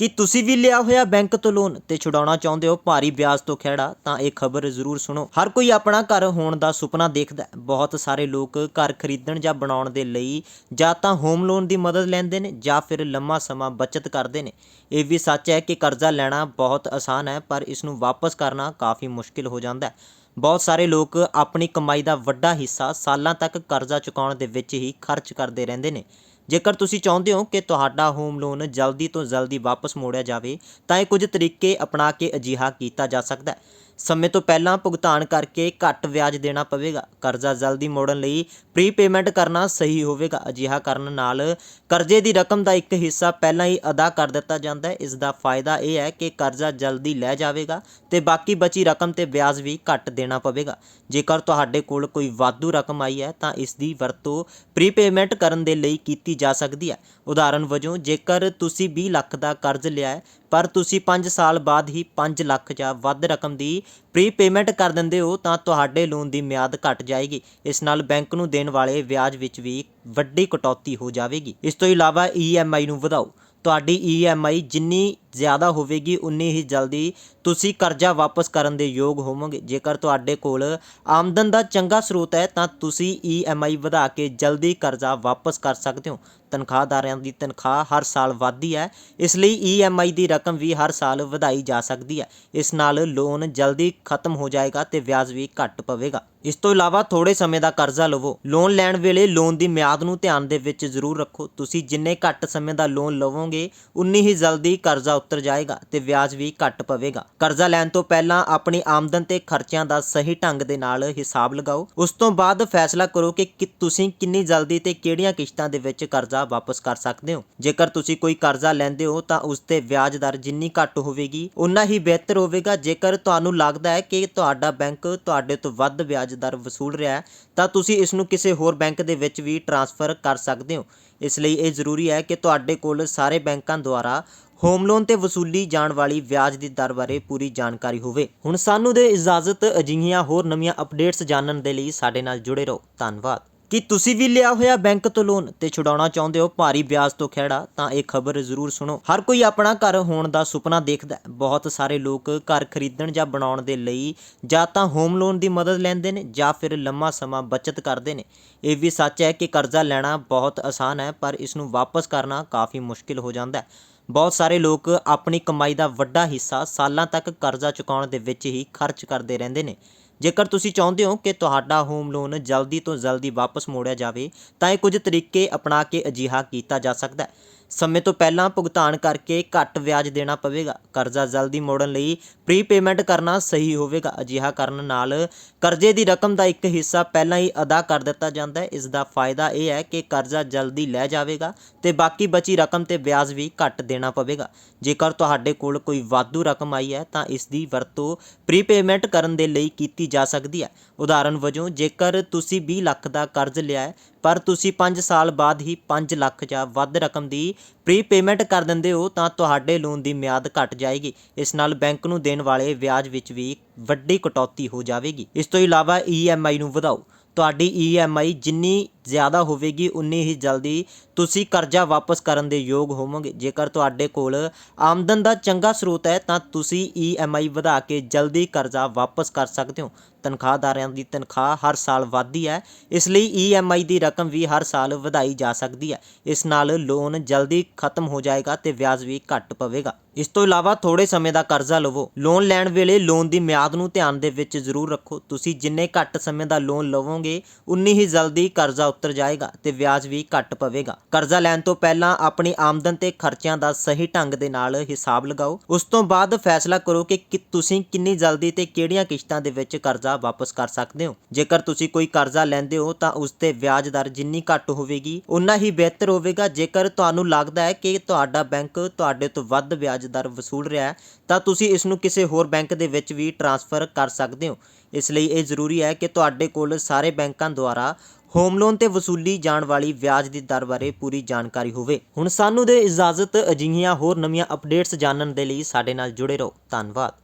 ਕੀ ਤੁਸੀਂ ਵੀ ਲਿਆ ਹੋਇਆ ਬੈਂਕ ਤੋਂ ਲੋਨ ਤੇ ਛੁਡਾਉਣਾ ਚਾਹੁੰਦੇ ਹੋ ਭਾਰੀ ਵਿਆਜ ਤੋਂ ਖਹਿੜਾ, ਤਾਂ ਇਹ ਖਬਰ ਜ਼ਰੂਰ ਸੁਣੋ। ਹਰ ਕੋਈ ਆਪਣਾ ਘਰ ਹੋਣ ਦਾ ਸੁਪਨਾ ਦੇਖਦਾ ਹੈ। ਬਹੁਤ ਸਾਰੇ ਲੋਕ ਘਰ ਖਰੀਦਣ ਜਾਂ ਬਣਾਉਣ ਦੇ ਲਈ ਜਾਂ ਤਾਂ ਹੋਮ ਲੋਨ ਦੀ ਮਦਦ ਲੈਂਦੇ ਨੇ ਜਾਂ ਫਿਰ ਲੰਮਾ ਸਮਾਂ ਬਚਤ ਕਰਦੇ ਨੇ। ਇਹ ਵੀ ਸੱਚ ਹੈ ਕਿ ਕਰਜ਼ਾ ਲੈਣਾ ਬਹੁਤ ਆਸਾਨ ਹੈ, ਪਰ ਇਸ ਨੂੰ ਵਾਪਸ ਕਰਨਾ ਕਾਫੀ ਮੁਸ਼ਕਿਲ ਹੋ ਜਾਂਦਾ ਹੈ। ਬਹੁਤ ਸਾਰੇ ਲੋਕ ਆਪਣੀ ਕਮਾਈ ਦਾ ਵੱਡਾ ਹਿੱਸਾ ਸਾਲਾਂ ਤੱਕ ਕਰਜ਼ਾ ਚੁਕਾਉਣ ਦੇ ਵਿੱਚ ਹੀ ਖਰਚ ਕਰਦੇ ਰਹਿੰਦੇ ਨੇ। ਜੇਕਰ ਤੁਸੀਂ ਚਾਹੁੰਦੇ ਹੋ ਕਿ ਤੁਹਾਡਾ ਹੋਮ ਲੋਨ ਜਲਦੀ ਤੋਂ ਜਲਦੀ ਵਾਪਸ ਮੋੜਿਆ ਜਾਵੇ, ਤਾਂ ਇਹ ਕੁਝ ਤਰੀਕੇ ਅਪਣਾ ਕੇ ਅਜਿਹਾ ਕੀਤਾ ਜਾ ਸਕਦਾ ਹੈ। ਸਮੇਂ ਤੋਂ ਪਹਿਲਾਂ ਭੁਗਤਾਨ ਕਰਕੇ ਘੱਟ ਵਿਆਜ ਦੇਣਾ ਪਵੇਗਾ। ਕਰਜ਼ਾ ਜਲਦੀ ਮੋੜਨ ਲਈ ਪ੍ਰੀਪੇਮੈਂਟ ਕਰਨਾ ਸਹੀ ਹੋਵੇਗਾ। ਅਜਿਹਾ ਕਰਨ ਨਾਲ ਕਰਜ਼ੇ ਦੀ ਰਕਮ ਦਾ ਇੱਕ ਹਿੱਸਾ ਪਹਿਲਾਂ ਹੀ ਅਦਾ ਕਰ ਦਿੱਤਾ ਜਾਂਦਾ ਹੈ। ਇਸ ਦਾ ਫਾਇਦਾ ਇਹ ਹੈ ਕਿ ਕਰਜ਼ਾ ਜਲਦੀ ਲੈ ਜਾਵੇਗਾ ਤੇ ਬਾਕੀ ਬਚੀ ਰਕਮ ਤੇ ਵਿਆਜ ਵੀ ਘੱਟ ਦੇਣਾ ਪਵੇਗਾ। ਜੇਕਰ ਤੁਹਾਡੇ ਕੋਲ ਕੋਈ ਵਾਧੂ ਰਕਮ ਆਈ ਹੈ ਤਾਂ ਇਸ ਦੀ ਵਰਤੋਂ ਪ੍ਰੀਪੇਮੈਂਟ ਕਰਨ ਦੇ ਲਈ ਕੀਤੀ ਜਾ ਸਕਦੀ ਹੈ। ਉਦਾਹਰਨ ਵਜੋਂ, ਜੇਕਰ ਤੁਸੀਂ 20 ਲੱਖ ਦਾ ਕਰਜ਼ ਲਿਆ ਹੈ ਪਰ ਤੁਸੀਂ 5 ਸਾਲ ਬਾਅਦ ਹੀ 5 ਲੱਖ ਜਾਂ ਵੱਧ ਰਕਮ ਦੀ ਪ੍ਰੀਪੇਮੈਂਟ ਕਰ ਦਿੰਦੇ ਹੋ, ਤਾਂ ਤੁਹਾਡੇ ਲੋਨ ਦੀ ਮਿਆਦ ਘਟ ਜਾਏਗੀ। ਇਸ ਨਾਲ ਬੈਂਕ ਨੂੰ ਦੇਣ ਵਾਲੇ ਵਿਆਜ ਵਿੱਚ ਵੀ ਵੱਡੀ ਕਟੌਤੀ ਹੋ ਜਾਵੇਗੀ। ਇਸ ਤੋਂ ਇਲਾਵਾ EMI ਨੂੰ ਵਧਾਓ। ਤੁਹਾਡੀ EMI ਜਿੰਨੀ ਜ਼ਿਆਦਾ ਹੋਵੇਗੀ, ਉਨੀ ਹੀ ਜਲਦੀ ਤੁਸੀਂ ਕਰਜ਼ਾ ਵਾਪਸ ਕਰਨ ਦੇ ਯੋਗ ਹੋਵੋਗੇ। ਜੇਕਰ ਤੁਹਾਡੇ ਕੋਲ ਆਮਦਨ ਦਾ ਚੰਗਾ ਸਰੋਤ ਹੈ, ਤਾਂ ਤੁਸੀਂ EMI ਵਧਾ ਕੇ ਜਲਦੀ ਕਰਜ਼ਾ ਵਾਪਸ ਕਰ ਸਕਦੇ ਹੋ। ਤਨਖਾਹਦਾਰਾਂ ਦੀ ਤਨਖਾਹ ਹਰ ਸਾਲ ਵੱਧਦੀ ਹੈ। ਇਸ ਲਈ EMI ਦੀ ਰਕਮ ਵੀ ਹਰ ਸਾਲ ਵਧਾਈ ਜਾ ਸਕਦੀ ਹੈ। ਇਸ ਨਾਲ ਲੋਨ ਜਲਦੀ ਖਤਮ ਹੋ ਜਾਏਗਾ ਤੇ ਵਿਆਜ ਵੀ ਘੱਟ ਪਵੇਗਾ। ਇਸ ਤੋਂ ਇਲਾਵਾ ਥੋੜੇ ਸਮੇਂ ਦਾ ਕਰਜ਼ਾ ਲਵੋ। ਲੋਨ ਲੈਣ ਵੇਲੇ ਲੋਨ ਦੀ ਮਿਆਦ ਨੂੰ ਧਿਆਨ ਦੇ ਵਿੱਚ ਜ਼ਰੂਰ ਰੱਖੋ। ਤੁਸੀਂ ਜਿੰਨੇ ਘੱਟ ਸਮੇਂ ਦਾ ਲੋਨ ਲਵੋਗੇ, ਉਨੀ ਹੀ ਜਲਦੀ ਕਰਜ਼ਾ ਉਤਰ ਜਾਏਗਾ ਤੇ ਵਿਆਜ ਵੀ ਘੱਟ ਪਵੇਗਾ। ਕਰਜ਼ਾ ਲੈਣ ਤੋਂ ਪਹਿਲਾਂ ਆਪਣੀ ਆਮਦਨ ਤੇ ਖਰਚਿਆਂ ਦਾ ਸਹੀ ਢੰਗ ਦੇ ਨਾਲ ਹਿਸਾਬ ਲਗਾਓ। ਉਸ ਤੋਂ ਬਾਅਦ ਫੈਸਲਾ ਕਰੋ ਕਿ ਕਿ ਤੁਸੀਂ ਕਿੰਨੀ ਜਲਦੀ ਤੇ ਕਿਹੜੀਆਂ ਕਿਸ਼ਤਾਂ ਦੇ ਵਿੱਚ ਕਰਜ਼ਾ ਵਾਪਸ ਕਰ ਸਕਦੇ ਹੋ। ਜੇਕਰ ਤੁਸੀਂ ਕੋਈ ਕਰਜ਼ਾ ਲੈਂਦੇ ਹੋ, ਤਾਂ ਉਸ ਤੇ ਵਿਆਜ ਦਰ ਜਿੰਨੀ ਘੱਟ ਹੋਵੇਗੀ ਉਨਾ ਹੀ ਬਿਹਤਰ ਹੋਵੇਗਾ। ਜੇਕਰ ਤੁਹਾਨੂੰ ਲੱਗਦਾ ਹੈ ਕਿ ਤੁਹਾਡਾ ਬੈਂਕ ਤੁਹਾਡੇ ਤੋਂ ਵੱਧ ਵਿਆਜ ਦਰ ਵਸੂਲ ਰਿਹਾ ਹੈ, ਤਾਂ ਤੁਸੀਂ ਇਸ ਨੂੰ ਕਿਸੇ ਹੋਰ ਬੈਂਕ ਦੇ ਵਿੱਚ ਵੀ ਟ੍ਰਾਂਸਫਰ ਕਰ ਸਕਦੇ ਹੋ। ਇਸ ਲਈ ਇਹ ਜ਼ਰੂਰੀ ਹੈ ਕਿ ਤੁਹਾਡੇ ਕੋਲ ਸਾਰੇ ਬੈਂਕਾਂ ਦੁਆਰਾ ਹੋਮ ਲੋਨ ਤੇ ਵਸੂਲੀ ਜਾਣ ਵਾਲੀ ਵਿਆਜ ਦੀ ਦਰ ਬਾਰੇ ਪੂਰੀ ਜਾਣਕਾਰੀ ਹੋਵੇ। ਹੁਣ ਸਾਨੂੰ ਦੇ ਇਜਾਜ਼ਤ ਅਜਿਹੀਆਂ ਹੋਰ ਨਵੀਆਂ ਅਪਡੇਟਸ ਜਾਣਨ ਦੇ ਲਈ ਸਾਡੇ ਨਾਲ ਜੁੜੇ ਰਹੋ। ਧੰਨਵਾਦ। ਕੀ ਤੁਸੀਂ ਵੀ ਲਿਆ ਹੋਇਆ ਬੈਂਕ ਤੋਂ ਲੋਨ ਤੇ ਛੁਡਾਉਣਾ ਚਾਹੁੰਦੇ ਹੋ ਭਾਰੀ ਵਿਆਜ ਤੋਂ ਖਹਿੜਾ, ਤਾਂ ਇਹ ਖਬਰ ਜ਼ਰੂਰ ਸੁਣੋ। ਹਰ ਕੋਈ ਆਪਣਾ ਘਰ ਹੋਣ ਦਾ ਸੁਪਨਾ ਦੇਖਦਾ ਹੈ। ਬਹੁਤ ਸਾਰੇ ਲੋਕ ਘਰ ਖਰੀਦਣ ਜਾਂ ਬਣਾਉਣ ਦੇ ਲਈ ਜਾਂ ਤਾਂ ਹੋਮ ਲੋਨ ਦੀ ਮਦਦ ਲੈਂਦੇ ਨੇ ਜਾਂ ਫਿਰ ਲੰਮਾ ਸਮਾਂ ਬਚਤ ਕਰਦੇ ਨੇ। ਇਹ ਵੀ ਸੱਚ ਹੈ ਕਿ ਕਰਜ਼ਾ ਲੈਣਾ ਬਹੁਤ ਆਸਾਨ ਹੈ, ਪਰ ਇਸ ਨੂੰ ਵਾਪਸ ਕਰਨਾ ਕਾਫੀ ਮੁਸ਼ਕਿਲ ਹੋ ਜਾਂਦਾ ਹੈ। ਬਹੁਤ ਸਾਰੇ ਲੋਕ ਆਪਣੀ ਕਮਾਈ ਦਾ ਵੱਡਾ ਹਿੱਸਾ ਸਾਲਾਂ ਤੱਕ ਕਰਜ਼ਾ ਚੁਕਾਉਣ ਦੇ ਵਿੱਚ ਹੀ ਖਰਚ ਕਰਦੇ ਰਹਿੰਦੇ ਨੇ। ਜੇਕਰ ਤੁਸੀਂ ਚਾਹੁੰਦੇ ਹੋ ਕਿ ਤੁਹਾਡਾ ਹੋਮ ਲੋਨ ਜਲਦੀ ਤੋਂ ਜਲਦੀ ਵਾਪਸ ਮੋੜਿਆ ਜਾਵੇ, ਤਾਂ ਇਹ ਕੁਝ ਤਰੀਕੇ ਅਪਣਾ ਕੇ ਅਜਿਹਾ ਕੀਤਾ ਜਾ ਸਕਦਾ ਹੈ। ਸਮੇਂ ਤੋਂ ਪਹਿਲਾਂ ਭੁਗਤਾਨ ਕਰਕੇ ਘੱਟ ਵਿਆਜ ਦੇਣਾ ਪਵੇਗਾ। ਕਰਜ਼ਾ ਜਲਦੀ ਮੋੜਨ ਲਈ ਪ੍ਰੀਪੇਮੈਂਟ ਕਰਨਾ ਸਹੀ ਹੋਵੇਗਾ। ਅਜਿਹਾ ਕਰਨ ਨਾਲ ਕਰਜ਼ੇ ਦੀ ਰਕਮ ਦਾ ਇੱਕ ਹਿੱਸਾ ਪਹਿਲਾਂ ਹੀ ਅਦਾ ਕਰ ਦਿੱਤਾ ਜਾਂਦਾ ਹੈ। ਇਸ ਦਾ ਫਾਇਦਾ ਇਹ ਹੈ ਕਿ ਕਰਜ਼ਾ ਜਲਦੀ ਲੈ ਜਾਵੇਗਾ ਤੇ ਬਾਕੀ ਬਚੀ ਰਕਮ ਤੇ ਵਿਆਜ ਵੀ ਘੱਟ ਦੇਣਾ ਪਵੇਗਾ। ਜੇਕਰ ਤੁਹਾਡੇ ਕੋਲ ਕੋਈ ਵਾਧੂ ਰਕਮ ਆਈ ਹੈ, ਤਾਂ ਇਸ ਦੀ ਵਰਤੋਂ ਪ੍ਰੀਪੇਮੈਂਟ ਕਰਨ ਦੇ ਲਈ ਕੀਤੀ ਜਾ ਸਕਦੀ ਹੈ। ਉਦਾਹਰਨ ਵਜੋਂ, ਜੇਕਰ ਤੁਸੀਂ 20 ਲੱਖ ਦਾ ਕਰਜ਼ ਲਿਆ ਹੈ ਪਰ ਤੁਸੀਂ 5 ਸਾਲ ਬਾਅਦ ਹੀ 5 ਲੱਖ ਜਾਂ ਵੱਧ ਰਕਮ ਦੀ ਪ੍ਰੀਪੇਮੈਂਟ ਕਰ ਦਿੰਦੇ ਹੋ, ਤਾਂ ਤੁਹਾਡੇ ਲੋਨ ਦੀ ਮਿਆਦ ਘਟ ਜਾਏਗੀ। ਇਸ ਨਾਲ ਬੈਂਕ ਨੂੰ ਦੇਣ ਵਾਲੇ ਵਿਆਜ ਵਿੱਚ ਵੀ ਵੱਡੀ ਕਟੌਤੀ ਹੋ ਜਾਵੇਗੀ। ਇਸ ਤੋਂ ਇਲਾਵਾ EMI ਨੂੰ ਵਧਾਓ। ਤੁਹਾਡੀ EMI ਜਿੰਨੀ ਜ਼ਿਆਦਾ ਹੋਵੇਗੀ, ਉਨੀ ਹੀ ਜਲਦੀ ਤੁਸੀਂ ਕਰਜ਼ਾ ਵਾਪਸ ਕਰਨ ਦੇ ਯੋਗ ਹੋਵੋਗੇ। ਜੇਕਰ ਤੁਹਾਡੇ ਕੋਲ ਆਮਦਨ ਦਾ ਚੰਗਾ ਸਰੋਤ ਹੈ, ਤਾਂ ਤੁਸੀਂ EMI ਵਧਾ ਕੇ ਜਲਦੀ ਕਰਜ਼ਾ ਵਾਪਸ ਕਰ ਸਕਦੇ ਹੋ। ਤਨਖਾਹਦਾਰਾਂ ਦੀ ਤਨਖਾਹ ਹਰ ਸਾਲ ਵੱਧਦੀ ਹੈ। ਇਸ ਲਈ EMI ਦੀ ਰਕਮ ਵੀ ਹਰ ਸਾਲ ਵਧਾਈ ਜਾ ਸਕਦੀ ਹੈ। ਇਸ ਨਾਲ ਲੋਨ ਜਲਦੀ ਖਤਮ ਹੋ ਜਾਏਗਾ ਤੇ ਵਿਆਜ ਵੀ ਘੱਟ ਪਵੇਗਾ। ਇਸ ਤੋਂ ਇਲਾਵਾ ਥੋੜੇ ਸਮੇਂ ਦਾ ਕਰਜ਼ਾ ਲਵੋ। ਲੋਨ ਲੈਣ ਵੇਲੇ ਲੋਨ ਦੀ ਮਿਆਦ ਨੂੰ ਧਿਆਨ ਦੇ ਵਿੱਚ ਜ਼ਰੂਰ ਰੱਖੋ। ਤੁਸੀਂ ਜਿੰਨੇ ਘੱਟ ਸਮੇਂ ਦਾ ਲੋਨ ਲਵੋਗੇ, ਉਨੀ ਹੀ ਜਲਦੀ ਕਰਜ਼ਾ ਉਤਰ ਜਾਏਗਾ ਤੇ ਵਿਆਜ ਵੀ ਘੱਟ ਪਵੇਗਾ। ਕਰਜ਼ਾ ਲੈਣ ਤੋਂ ਪਹਿਲਾਂ ਆਪਣੀ ਆਮਦਨ ਤੇ ਖਰਚਿਆਂ ਦਾ ਸਹੀ ਢੰਗ ਦੇ ਨਾਲ ਹਿਸਾਬ ਲਗਾਓ। ਉਸ ਤੋਂ ਬਾਅਦ ਫੈਸਲਾ ਕਰੋ ਕਿ ਕਿ ਤੁਸੀਂ ਕਿੰਨੀ ਜਲਦੀ ਤੇ ਕਿਹੜੀਆਂ ਕਿਸ਼ਤਾਂ ਦੇ ਵਿੱਚ ਕਰਜ਼ਾ ਵਾਪਸ ਕਰ ਸਕਦੇ ਹੋ। ਜੇਕਰ ਤੁਸੀਂ ਕੋਈ ਕਰਜ਼ਾ ਲੈਂਦੇ ਹੋ ਤਾਂ ਉਸ ਤੇ ਵਿਆਜ ਦਰ ਜਿੰਨੀ ਘੱਟ ਹੋਵੇਗੀ ਉਨਾ ਹੀ ਬਿਹਤਰ ਹੋਵੇਗਾ। ਜੇਕਰ ਤੁਹਾਨੂੰ ਲੱਗਦਾ ਹੈ ਕਿ ਤੁਹਾਡਾ ਬੈਂਕ ਤੁਹਾਡੇ ਤੋਂ ਵੱਧ ਵਿਆਜ ਦਰ ਵਸੂਲ ਰਿਹਾ ਹੈ, ਤਾਂ ਤੁਸੀਂ ਇਸ ਨੂੰ ਕਿਸੇ ਹੋਰ ਬੈਂਕ ਦੇ ਵਿੱਚ ਵੀ ਟ੍ਰਾਂਸਫਰ ਕਰ ਸਕਦੇ ਹੋ। ਇਸ ਲਈ ਇਹ ਜ਼ਰੂਰੀ ਹੈ ਕਿ ਤੁਹਾਡੇ ਕੋਲ ਸਾਰੇ ਬੈਂਕਾਂ ਦੁਆਰਾ ਹੋਮ ਲੋਨ ਤੇ ਵਸੂਲੀ ਜਾਣ ਵਾਲੀ ਵਿਆਜ ਦੀ ਦਰ ਬਾਰੇ ਪੂਰੀ ਜਾਣਕਾਰੀ ਹੋਵੇ। ਹੁਣ ਸਾਨੂੰ ਦੇ ਇਜਾਜ਼ਤ ਅਜਿਹੀਆਂ ਹੋਰ ਨਵੀਆਂ ਅਪਡੇਟਸ ਜਾਣਨ ਦੇ ਲਈ ਸਾਡੇ ਨਾਲ ਜੁੜੇ ਰਹੋ। ਧੰਨਵਾਦ।